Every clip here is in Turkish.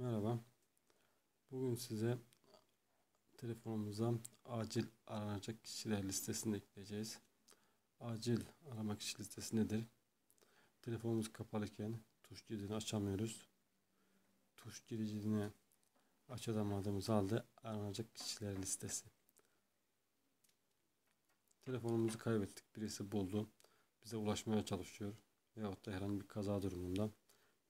Merhaba. Bugün size telefonumuza acil aranacak kişiler listesini ekleyeceğiz. Acil arama kişi listesi nedir? Telefonumuz kapalıken tuş kilidini açamıyoruz. Tuş kilidini açamadığımız halde aranacak kişiler listesi. Telefonumuzu kaybettik. Birisi buldu. Bize ulaşmaya çalışıyor. Veyahut da herhangi bir kaza durumunda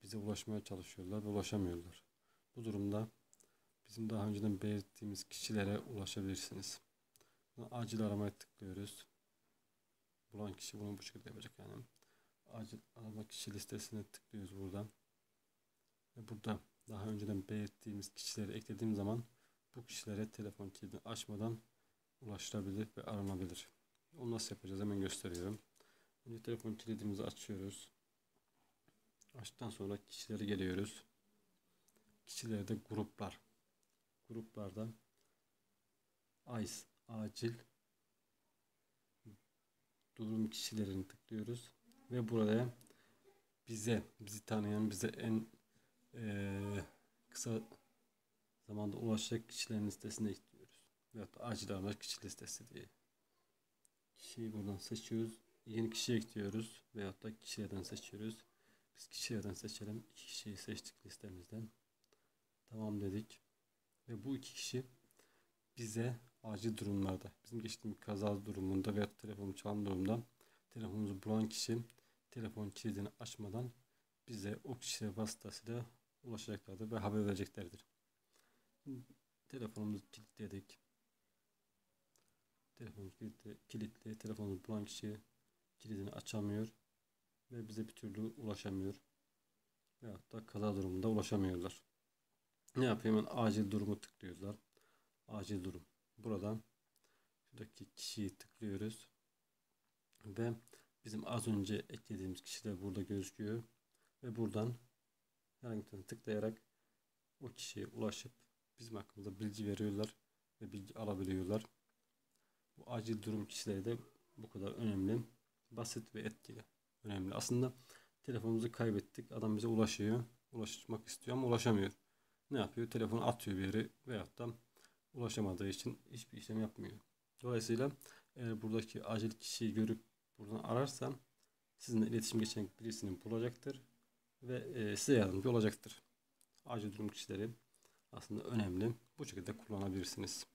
bize ulaşmaya çalışıyorlar ve ulaşamıyorlar. Bu durumda bizim daha önceden belirttiğimiz kişilere ulaşabilirsiniz. Acil aramaya tıklıyoruz. Bulan kişi bunu bu şekilde yapacak yani. Acil arama kişi listesine tıklıyoruz buradan. Ve burada daha önceden belirttiğimiz kişileri eklediğim zaman bu kişilere telefon kilidini açmadan ulaşılabilir ve aranabilir. Onu nasıl yapacağız hemen gösteriyorum. Önce telefon kilidimizi açıyoruz. Açtıktan sonra kişilere geliyoruz. Kişilerde gruplar. Gruplarda ICE acil durum kişilerini tıklıyoruz ve buraya bize bizi tanıyan bize en e, kısa zamanda ulaşacak kişilerin listesine ekliyoruz. Da acil aramak kişi listesi diye. Kişiyi buradan seçiyoruz. Yeni kişi ekliyoruz. Veyahut da kişilerden seçiyoruz. Biz kişilerden seçelim. İki kişiyi seçtik listemizden. Tamam dedik. Ve bu iki kişi bize acil durumlarda, bizim geçtiğimiz kaza durumunda veya telefonu çalan durumda telefonumuzu bulan kişi telefon kilidini açmadan bize o kişi vasıtasıyla ulaşacaklardır ve haber vereceklerdir. Telefonumuzu kilitledik. Telefonumuz kilitli, kilitli. Telefonumuzu bulan kişi kilidini açamıyor ve bize bir türlü ulaşamıyor. Veyahut da kaza durumunda ulaşamıyorlar. Ne yapıyor? Hemen acil durumu tıklıyorlar. Acil durum. Buradan şuradaki kişiyi tıklıyoruz. Ve bizim az önce eklediğimiz kişi de burada gözüküyor. Ve buradan herhangi bir tıklayarak o kişiye ulaşıp bizim hakkımızda bilgi veriyorlar ve bilgi alabiliyorlar. Bu acil durum kişileri de bu kadar önemli, basit ve etkili önemli. Aslında telefonumuzu kaybettik. Adam bize ulaşıyor. Ulaşmak istiyor ama ulaşamıyor. Ne yapıyor? Telefonu atıyor bir yere veyahut da ulaşamadığı için hiçbir işlem yapmıyor. Dolayısıyla eğer buradaki acil kişiyi görüp buradan ararsan sizinle iletişim geçen birisini bulacaktır ve e, size yardımcı olacaktır. Acil durum kişileri aslında önemli. Bu şekilde kullanabilirsiniz.